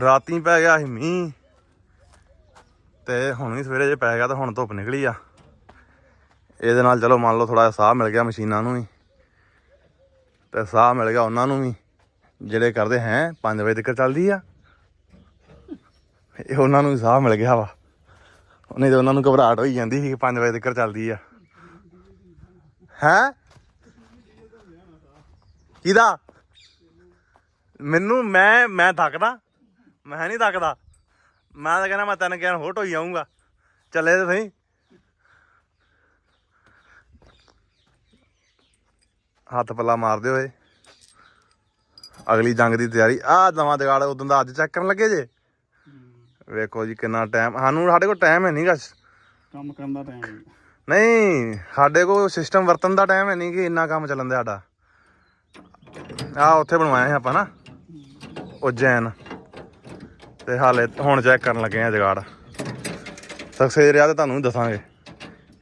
ਰਾਤੀ ਪੈ ਗਿਆ ਸੀ ਮੀਂਹ। ਤੇ ਹੁਣ ਵੀ ਸਵੇਰੇ ਜੇ ਪੈ ਗਿਆ ਤਾਂ ਹੁਣ ਧੁੱਪ ਨਿਕਲੀ ਆ। ਇਹਦੇ ਨਾਲ ਚਲੋ ਮੰਨ ਲਓ ਥੋੜਾ ਸਾਹ ਮਿਲ ਗਿਆ ਮਸ਼ੀਨਾਂ ਨੂੰ ਵੀ। ਤੇ ਸਾਹ ਮਿਲ ਗਿਆ ਉਹਨਾਂ ਨੂੰ ਵੀ, ਜਿਹੜੇ ਕਰਦੇ ਹੈ 5 ਵਜੇ ਤੱਕ ਚੱਲਦੀ ਆ। ਇਹ ਉਹਨਾਂ ਨੂੰ ਵੀ ਸਾਹ ਮਿਲ ਗਿਆ ਵਾ। ਨਹੀਂ ਤੇ ਉਹਨਾਂ ਨੂੰ ਘਬਰਾਹਟ ਹੋਈ ਜਾਂਦੀ ਸੀ ਕਿ 5 ਵਜੇ ਤੱਕ ਚੱਲਦੀ ਆ। ਹੈ? ਕਿਹਦਾ? ਮੈਨੂੰ, ਮੈਂ ਮੈਂ ਥੱਕਦਾ। ਮੈਂ ਨਹੀਂ ਥੱਕਦਾ ਮੈਂ ਤਾਂ ਕਹਿੰਦਾ ਮੈਂ ਤੈਨੂੰ ਕਹਿਣ ਹੋਟ ਹੋਈ ਆਉਂਗਾ ਚੱਲੇ ਤੇ ਸਹੀ। ਹੱਥ ਪੱਲਾ ਮਾਰਦੇ ਹੋਏ ਅਗਲੀ ਜੰਗ ਦੀ ਤਿਆਰੀ। ਆਹ ਨਵਾਂ ਜਗਾੜ ਉਦੋਂ ਦਾ ਅੱਜ ਚੈੱਕ ਕਰਨ ਲੱਗੇ ਜੇ। ਵੇਖੋ ਜੀ ਕਿੰਨਾ ਟਾਈਮ ਸਾਨੂੰ ਸਾਡੇ ਕੋਲ ਟਾਈਮ ਹੈ ਨਹੀਂਗਾ ਕੰਮ ਕਰਨ ਦਾ ਟਾਈਮ ਨਹੀਂ ਸਾਡੇ ਕੋਲ ਸਿਸਟਮ ਵਰਤਨ ਦਾ ਟਾਈਮ ਹੈ ਨਹੀਂ ਕਿ ਇੰਨਾ ਕੰਮ ਚੱਲਣ ਦੇ ਸਾਡਾ। ਆ ਉੱਥੇ ਬਣਵਾਇਆ ਸੀ ਆਪਾਂ ਨਾ। ਉਜੈਨ। ਤੇ ਹਾਲੇ ਹੁਣ ਚੈੱਕ ਕਰਨ ਲੱਗੇ ਆ ਜਗਾੜ। ਸਕਸੇਸ ਰਿਹਾ ਤੇ ਤੁਹਾਨੂੰ ਵੀ ਦੱਸਾਂਗੇ।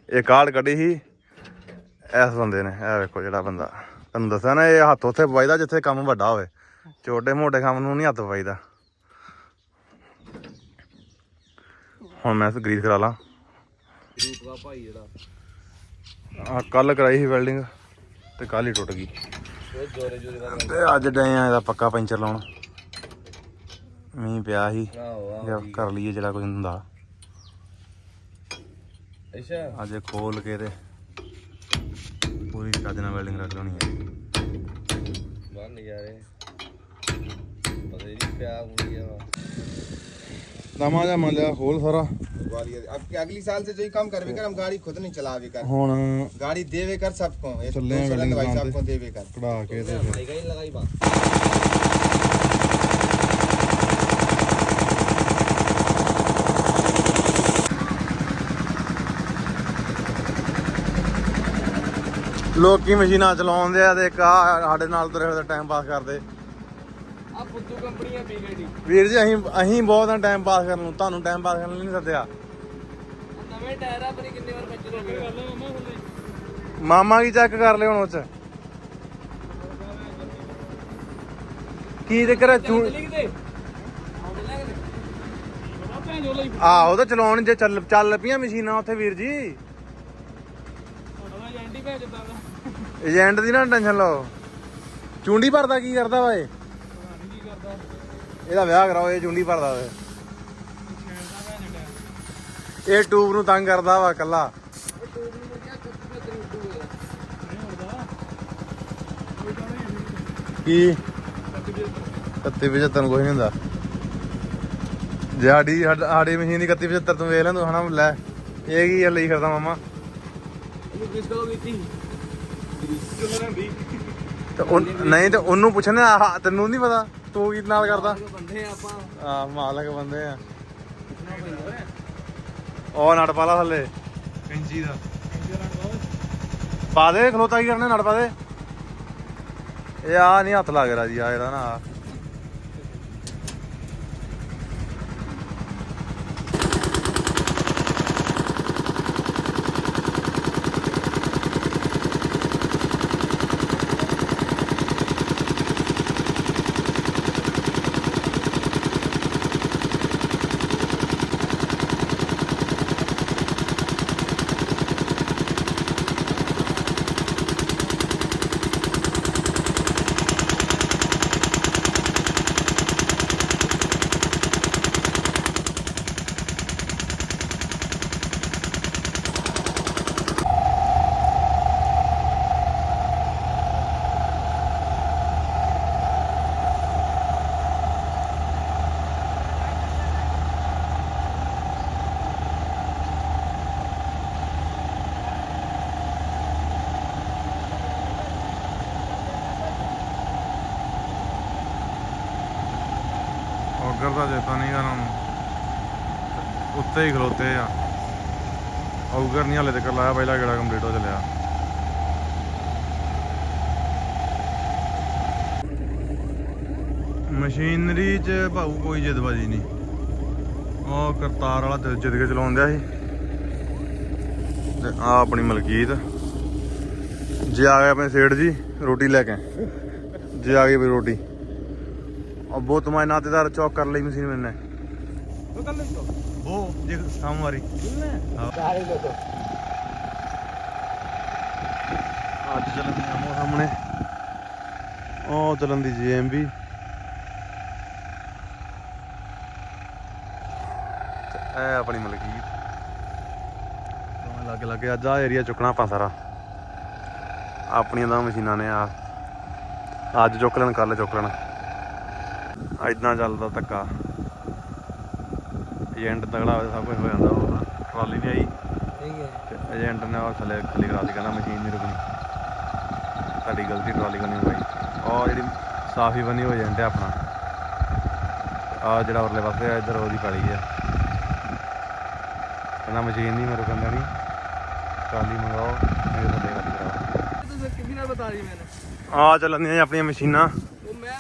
ਇਹ ਕਾਰਡ ਕੱਢੀ ਸੀ, ਇਸ ਬੰਦੇ ਨੇ, ਇਹ ਵੇਖੋ ਜਿਹੜਾ ਬੰਦਾ। ਤੁਹਾਨੂੰ ਦੱਸਿਆ ਨਾ, ਇਹ ਹੱਥ ਉੱਥੇ ਪਵਾਈਦਾ ਜਿੱਥੇ ਕੰਮ ਵੱਡਾ ਹੋਵੇ। ਛੋਟੇ ਮੋਟੇ ਕੰਮ ਨੂੰ ਨਹੀਂ ਹੱਥ ਪਵਾਈਦਾ। ਹੁਣ ਮੈਂ ਗਰੀਸ ਕਰਾ ਲਾਂ। ਗਰੁੱਪ ਭਾਈ ਜਿਹੜਾ ਆ ਕੱਲ ਕਰਾਈ ਸੀ ਵੈਲਡਿੰਗ ਤੇ ਕੱਲ ਹੀ ਟੁੱਟ ਗਈ। ਤੇ ਅੱਜ ਡਏ ਆ ਇਹਦਾ ਪੱਕਾ ਪੈਂਚਰ ਲਾਉਣ। ਮੀਂਹ ਪਿਆ ਸੀ ਆਹੋ ਜਾਂ ਕਰ ਲਈਏ ਜਿਹੜਾ ਕੁਝ ਹੁੰਦਾ ਅੱਛਾ ਅੱਜ ਇਹ ਖੋਲ ਕੇ ਤੇ ਪੂਰੀ ਚੱਜ ਨਾਲ ਵੈਲਡਿੰਗ ਰੱਖ ਲਾਉਣੀ ਹੈ ਬਾਹਰ ਨਜ਼ਾਰੇ ਪਤਾ ਹੀ ਨਹੀਂ ਪਿਆ ਹੁੰਦੀ ਆ ਦਮਾ ਜਾ ਮੰਨ ਲਿਆ ਖੋਲ ਸਾਰਾ ग्वालियर अब अगली साल से जो ही काम करवे कर हम गाड़ी खुद नहीं चलावे कर ਹੁਣ गाड़ी देवे कर सबको ये चल रहे हैं दो सौ वेल्डिंग भाई दुकान साहब पे। को देवे कर ਕਢਾ ਕੇ ਤੇ ਫਿਰ ਲਗਾਈ ਲਗਾਈ ਲੋਕੀ ਮਸ਼ੀਨਾਂ ਚਲਾਉਂਦੇ ਆ ਤੇ ਇੱਕ ਆਹ ਸਾਡੇ ਨਾਲ ਤੁਰੇ ਹੋਏ ਟਾਈਮ ਪਾਸ ਕਰਦੇ। ਆ ਫੁੱਦੂ ਕੰਪਨੀਆਂ ਪੀਕੇਡੀ ਵੀਰ ਜੀ ਅਸੀਂ ਅਸੀਂ ਬਹੁਤ ਟਾਈਮ ਪਾਸ ਕਰਨ ਨੂੰ। ਤੁਹਾਨੂੰ ਟਾਈਮ ਪਾਸ ਕਰਨ ਲਈ ਨਹੀਂ ਸੱਦਿਆ। ਨਵੇਂ ਟਾਇਰ ਆ ਪਰੀ ਕਿੰਨੇ ਵਾਰ ਪੰਚਰ ਹੋ ਗਏ। ਮਾਮਾ ਕੀ ਚੈੱਕ ਕਰ ਲਿਓ ਹੁਣ ਉਹ ਚ? ਕੀ ਜ਼ਿਕਰ ਹੈ ਚੂ ਭੈਣ ਲਈ ਆਹੋ ਤਾਂ ਚਲਾਉਣ ਜੇ ਚੱਲ ਚੱਲ ਪਈਆਂ ਮਸ਼ੀਨਾਂ ਉੱਥੇ ਵੀਰ ਜੀ। ਭੇਜ ਦਿੰਦਾ ਵਾ ਏਜੰਟ ਦੀ ਨਾ ਟੈਨਸ਼ਨ ਲਓ। ਚੁੰਡੀ ਭਰਦਾ ਕੀ ਕਰਦਾ ਵਾ ਇਹ? ਇਹਦਾ ਵਿਆਹ ਕਰਾਓ, ਇਹ ਚੁੰਡੀ ਭਰਦਾ ਵਾ। ਇਹ ਟੂਬ ਨੂੰ ਤੰਗ ਕਰਦਾ ਵਾ ਕੱਲਾ ਕੀ? 31 75 ਕੁਝ ਨਹੀਂ ਹੁੰਦਾ। ਜੇ ਸਾਡੀ ਸਾਡੀ ਮਸ਼ੀਨ ਦੀ 31 75 ਤੂੰ ਵੇਖ ਲੈ ਤੂੰ ਹਣਾ ਲੈ। ਇਹ ਕੀ ਆ, ਲਈ ਫਿਰਦਾ ਮਾਮਾ? ਇਹਨੂੰ ਕਿਸ ਕੋ ਕੀਤੀ ਤੇ ਉਹ- ਨਹੀਂ ਤੇ ਉਹਨੂੰ ਪੁੱਛਣਾ ਆਹ ਤੈਨੂੰ ਨਹੀਂ ਪਤਾ? ਤੂੰ ਕੀ ਨਾਲ ਕਰਦਾ? ਬੰਦੇ ਆ ਆਪਾਂ। ਆ ਮਾਲਕ ਬੰਦੇ ਆ। ਉਹ ਨੜ ਪਾ ਲਾ ਥੱਲੇ। ਕੈਂਚੀ ਦਾ। ਪਾ ਦੇ ਖਲੋਤਾ ਕੀ ਕਰਨਾ ਨੜ ਪਾ ਦੇ? ਇਹ ਆ ਨਹੀਂ ਹੱਥ ਲੱਗ ਰਿਹਾ ਜੀ ਆ ਜਿਹੜਾ ਨਾ ਆਹ। ਔਗਰ ਨਹੀਂ ਉਹਨਾਂ ਨੂੰ। ਉੱਤੇ ਹੀ ਖਲੋਤੇ ਆ। ਔਗਰ ਨਹੀਂ ਹਲੇ ਤੱਕ ਲਾਇਆ ਪਹਿਲਾ ਗੇੜਾ ਕੰਪਲੀਟ ਹੋ ਚੱਲਿਆ। ਮਸ਼ੀਨਰੀ 'ਚ ਭਾਊ ਕੋਈ ਜਿੱਦਬਾਜੀ ਨਹੀਂ ਉਹ ਕਰਤਾਰ ਵਾਲਾ ਦਿਲ ਜਿੱਦ ਕੇ ਚਲਾਉਣ ਸੀ। ਤੇ ਆ ਆਪਣੀ ਮਲਕੀਤ। ਜੇ ਆ ਗਿਆ ਆਪਣੇ ਸੇਠ ਜੀ, ਰੋਟੀ ਲੈ ਕੇ। ਜੇ ਆ ਗਈ ਵੀ ਰੋਟੀ। अब वो तुम्हारे नातेदार चौक कर ली मशीन मैंने तो कर ले इसको वो देख सामने वाली गाड़ी ले तो ਅੱਜ ਚੱਲਣ ਦੀ ਆਮੋ ਸਾਹਮਣੇ ਉਹ ਚੱਲਣ ਦੀ ਜੀਐਮਬੀ ਇਹ ਆਪਣੀ ਮਲਕੀਤ ਦੋਵੇਂ ਲੱਗੇ ਲੱਗੇ ਅੱਜ ਆ ਏਰੀਆ ਚੁੱਕਣਾ ਆਪਾਂ ਸਾਰਾ ਆਪਣੀਆਂ ਤਾਂ ਮਸ਼ੀਨਾਂ ਨੇ ਆ ਅੱਜ ਚੁੱਕ ਲੈਣ ਕੱਲ ਚੁੱਕ ਲੈਣ ਐਦਾਂ ਚੱਲਦਾ ਧੱਕਾ। ਏਜੰਟ ਤਗੜਾ ਹੋਵੇ ਸਭ ਕੁਝ ਹੋ ਜਾਂਦਾ ਉਹ ਟਰਾਲੀ ਨਹੀਂ ਆਈ। ਠੀਕ ਹੈ। ਏਜੰਟ ਨੇ ਉਹ ਥੱਲੇ ਖਲੀ ਕਰਾ ਲਈ ਕਹਿੰਦਾ ਮਸ਼ੀਨ ਨਹੀਂ ਰੁਕਣੀ। ਸਾਡੀ ਗਲਤੀ ਟਰਾਲੀ ਕੋਲ ਹੋਈ ਉਹ ਜਿਹੜੀ ਸਾਫੀ ਬਣੀ ਹੋ ਏਜੰਟ ਆਪਣਾ। ਆ ਜਿਹੜਾ ਉਰਲੇ ਪਾਸੇ ਆ ਇੱਧਰ ਉਹਦੀ ਪੈਲੀ ਆ। ਕਹਿੰਦਾ ਮਸ਼ੀਨ ਨਹੀਂ ਮੈਂ ਰੁਕਣ ਦੇਣੀ ਟਰਾਲੀ ਮੰਗਾਓ ਮੇਰੇ ਥੱਲੇ ਖਲੀ ਕਰਾਓ। ਆ ਚੱਲਣੀਆਂ ਆਪਣੀਆਂ ਮਸ਼ੀਨਾਂ।